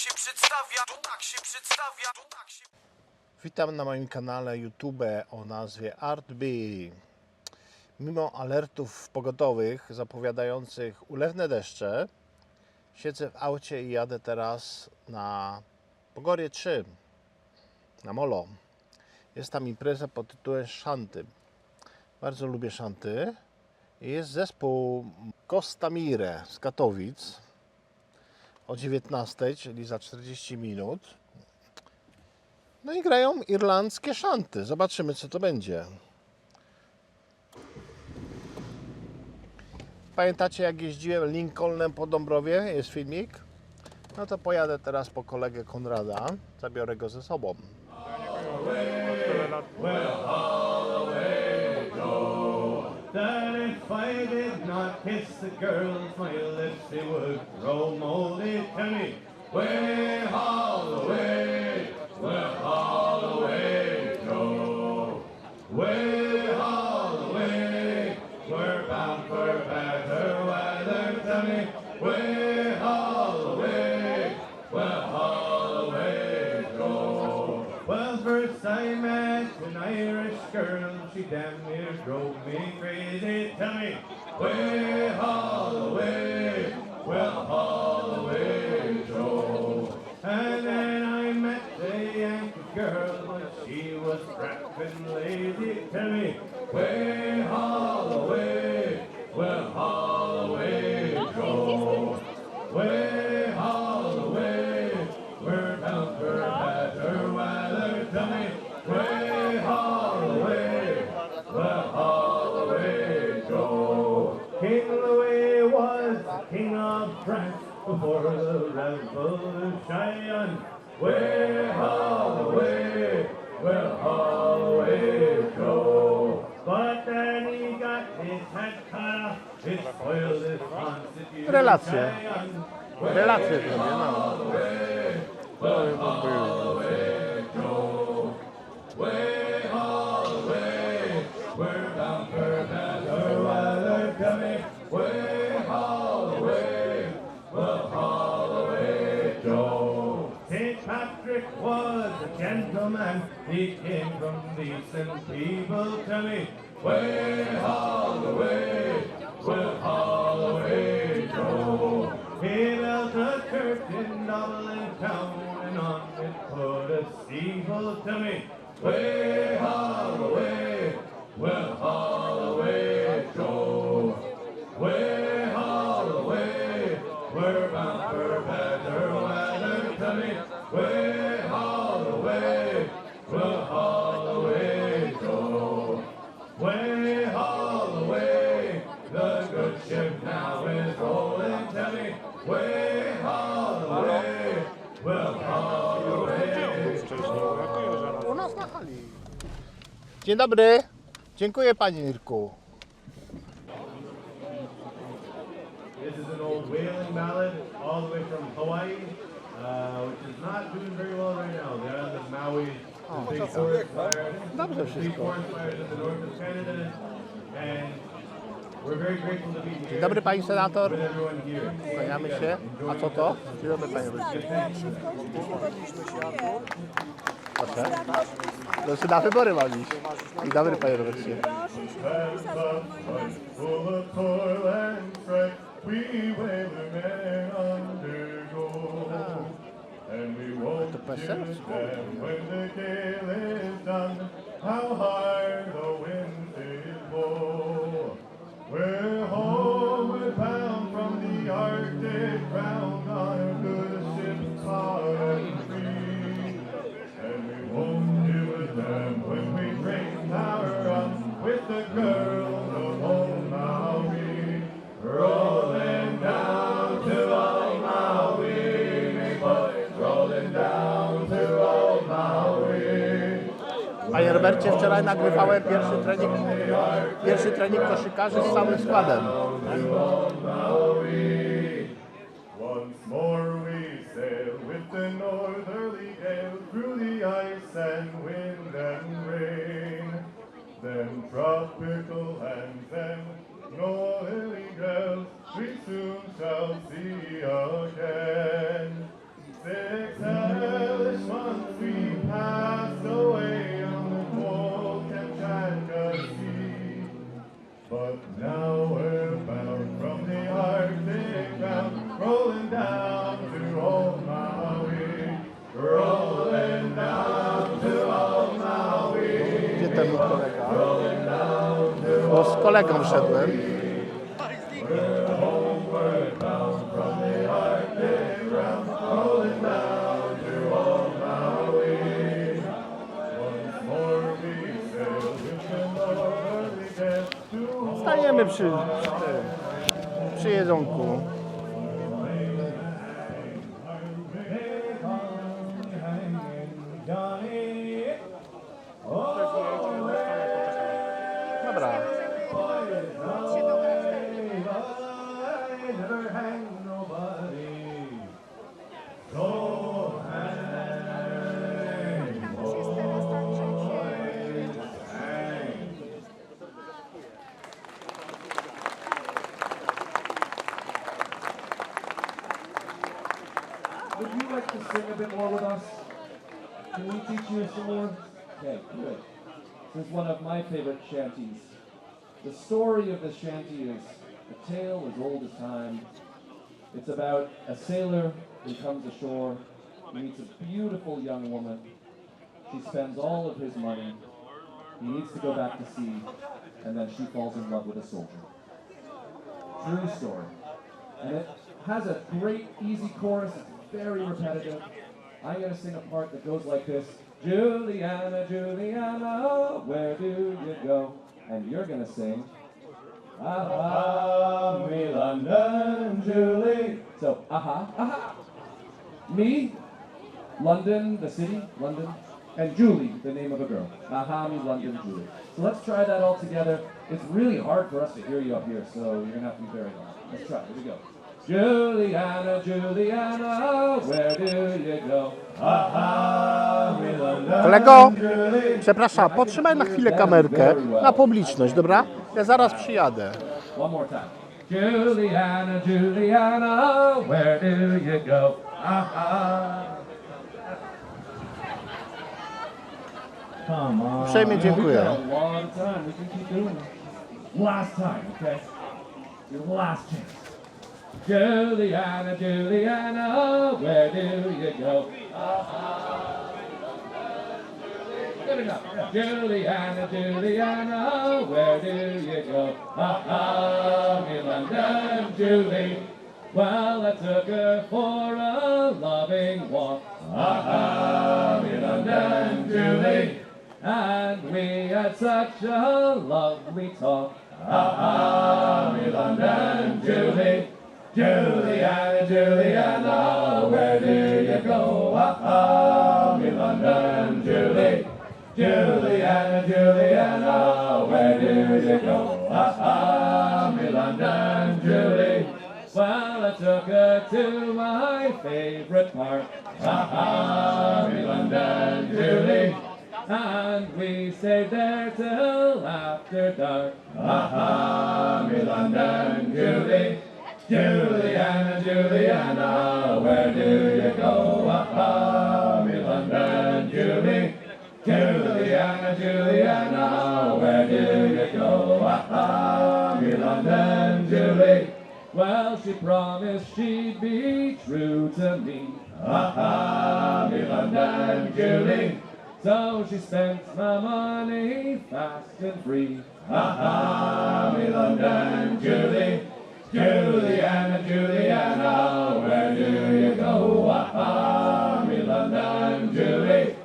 się przedstawia, tak się przedstawia, tak się Witam na moim kanale YouTube o nazwie ArtBee. Mimo alertów pogodowych zapowiadających ulewne deszcze, siedzę w aucie i jadę teraz na Pogorie 3, na Molo. Jest tam impreza pod tytułem Szanty. Bardzo lubię szanty. Jest zespół Costa Mire z Katowic o 19, czyli za 40 minut. No i grają irlandzkie szanty. Zobaczymy, co to będzie. Pamiętacie, jak jeździłem Lincolnem po Dąbrowie? Jest filmik. No to pojadę teraz po kolegę Konrada. Zabiorę go ze sobą. If I did not kiss the girls, my lips they would grow moldy. Tell me, way Holloway, where Holloway go? Met an Irish girl, she damn near drove me crazy. Tell me, way Holloway, well Holloway Joe. And then I met a Yankee girl, but she was rapping lazy. Tell me, way Holloway, well Holloway Joe. Way the revolution. Way Holloway, well Holloway Joe. But then he got his head cut off, it spoiled his constitution. Relacje. Relacje zrobię, no. Way Holloway, was a gentleman, he came from decent people to me. Way Holloway, well way, Joe. He built a church in Dublin town and on it put a steeple to me. Way Holloway, well Holloway Joe. Way Holloway, we're bound for better weather to me. Way Dzień dobry. Dziękuję Panie Irku. This is an old whaling ballad all the way from Hawaii, uh, which is not doing very well right now. They're on the Maui, the big forest fire, Dobrze the big wszystko. forest fires in the north of Canada, and we're very grateful to be here Dobry Pani Senator. with everyone here. Kłaniamy się. A co to? Dzień dobry Panie Wójcie. To się Proszę. Proszę, na wybory mam iść. I na wybory, panie Robercie. To PSL czy How hard the wind is blow. We're home. Robercie, wczoraj nagrywałem pierwszy trening, pierwszy trening koszykarzy z całym składem. Get to Staniemy przy, przy, tym, przy jedzonku. You sing a bit more with us? Can we teach you some more? Okay, good. This is one of my favorite shanties. The story of the shanty is a tale as old as time. It's about a sailor who comes ashore, meets a beautiful young woman. She spends all of his money. He needs to go back to sea, and then she falls in love with a soldier. True story. And it has a great, easy chorus. Very repetitive. I'm going to sing a part that goes like this Juliana, Juliana, where do you go? And you're going to sing. Aha, me London, Julie. So, aha, aha. Me, London, the city, London, and Julie, the name of a girl. Aha, me London, Julie. So let's try that all together. It's really hard for us to hear you up here, so you're gonna have to be very loud. Let's try. Here we go. Juliana, Juliana, where do you go? Aha, Kolego, przepraszam, potrzymaj na chwilę kamerkę na publiczność, dobra? Ja zaraz przyjadę. One more time. Juliana, Juliana, where do you go? Aha. Come on. Uprzejmie dziękuję. Last time, okay? Your last chance. Juliana, Juliana, where do you go? Good enough. Juliana, Juliana, where do you go? Ah, me London, Julie. Well, I took her for a loving walk. Ah, me London, Julie. And we had such a lovely talk. Ah, me London, Julie. Juliana, Juliana, where do you go? Me London, Julie. Juliana, Juliana, where do you go? Ah, me London, Julie. Well, I took her to my favorite park. Ah, me London, Julie. And we stayed there till after dark. Ah, me London, Julie. Juliana, Juliana, where do you go? Ah, me London, Julie. Juliana, Juliana, where do you go? Ah, me London, Julie. Well, she promised she'd be true to me. Ah, me London, Julie. So she spent my money fast and free. Ah, me London, Julie. Juliana, Juliana, where do you go? Ah, me London, Julie.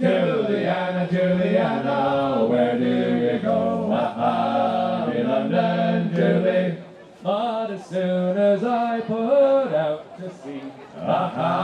Juliana, Juliana, where do you go? Ah, me London, Julie. But as soon as I put out to sea, ah,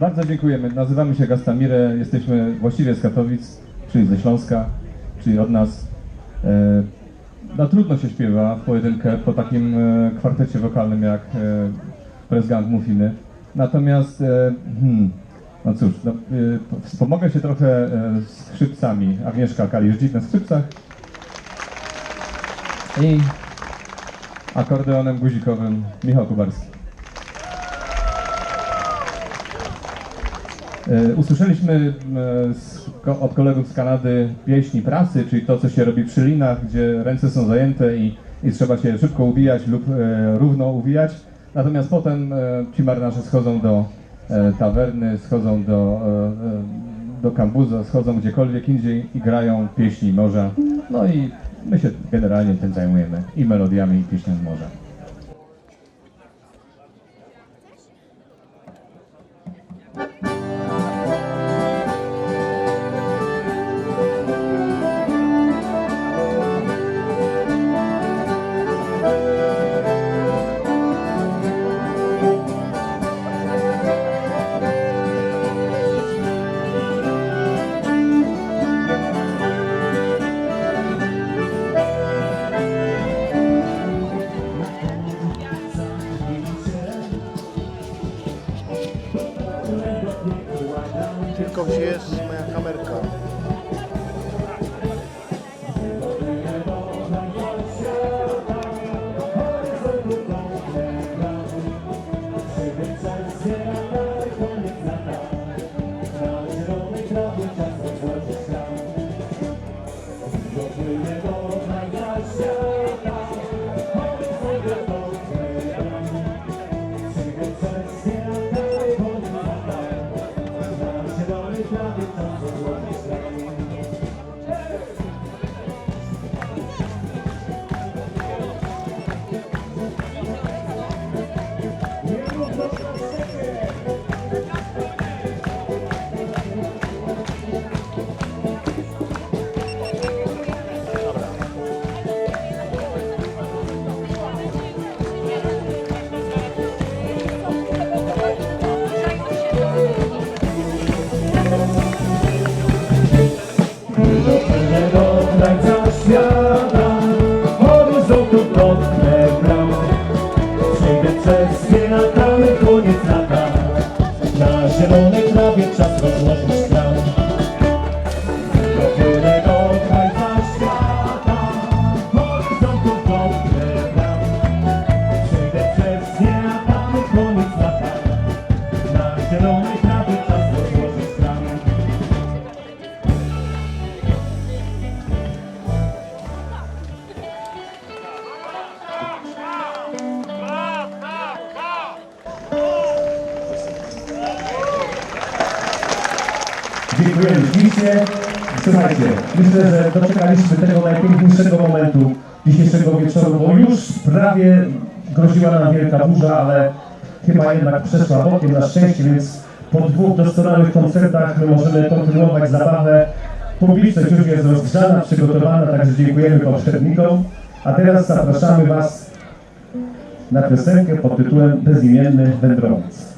Bardzo dziękujemy. Nazywamy się Gastamire, jesteśmy właściwie z Katowic, czyli ze Śląska, czyli od nas. E, No trudno się śpiewa w pojedynkę po takim e, kwartecie wokalnym jak e, Press Gang Muffiny. Natomiast, hmm, no cóż, no, wspomogę się trochę skrzypcami. Agnieszka Kalisz-Dzik na skrzypcach i akordeonem guzikowym Michał Kubarski. Usłyszeliśmy e, z, ko- od kolegów z Kanady pieśni prasy, czyli to, co się robi przy linach, gdzie ręce są zajęte i, i trzeba się szybko uwijać lub e, równo uwijać. Natomiast potem e, ci marynarze schodzą do e, tawerny, schodzą do, e, e, do kambuza, schodzą gdziekolwiek indziej i grają pieśni morza. No i my się generalnie tym zajmujemy i melodiami, i pieśnią morza. Myślę, że doczekaliśmy tego najpiękniejszego momentu dzisiejszego wieczoru, bo już prawie groziła nam wielka burza, ale chyba jednak przeszła bokiem na szczęście, więc po dwóch doskonałych koncertach my możemy kontynuować zabawę. Publiczność już jest rozgrzana, przygotowana, także dziękujemy poprzednikom. A teraz zapraszamy Was na piosenkę pod tytułem Bezimienny Wędrowiec.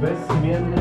Bezimiennym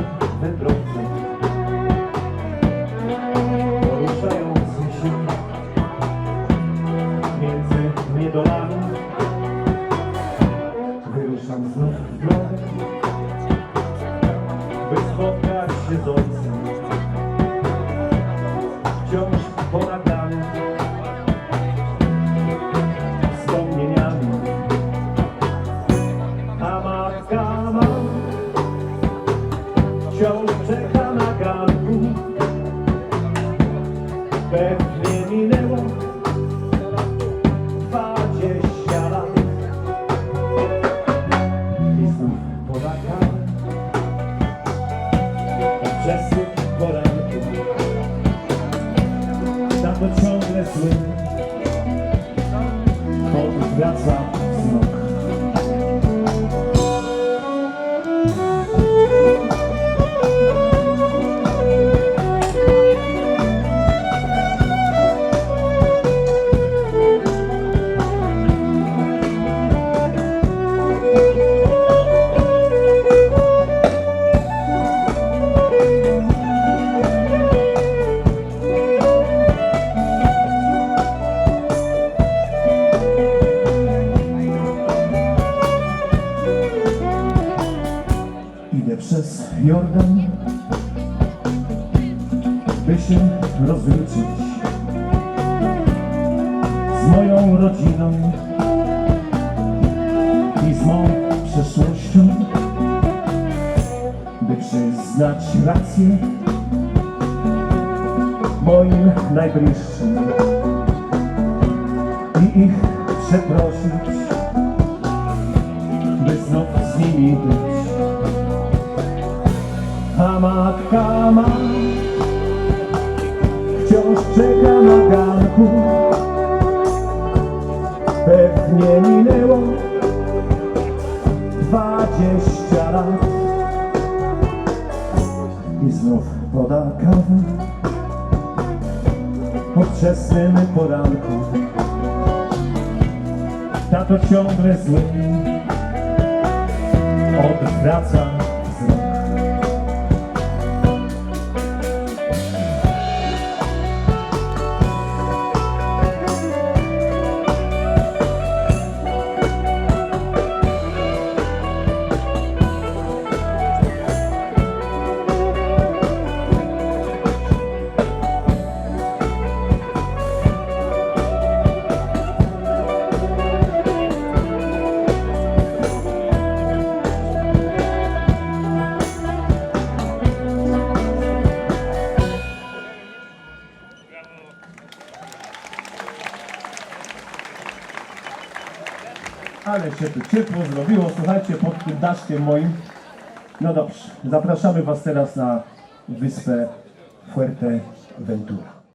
rozliczyć z moją rodziną i z mą przeszłością, by przyznać rację moim najbliższym campeão brasileiro. Się tu ciepło zrobiło, słuchajcie, pod tym daszkiem moim. No dobrze, zapraszamy Was teraz na wyspę Fuerteventura.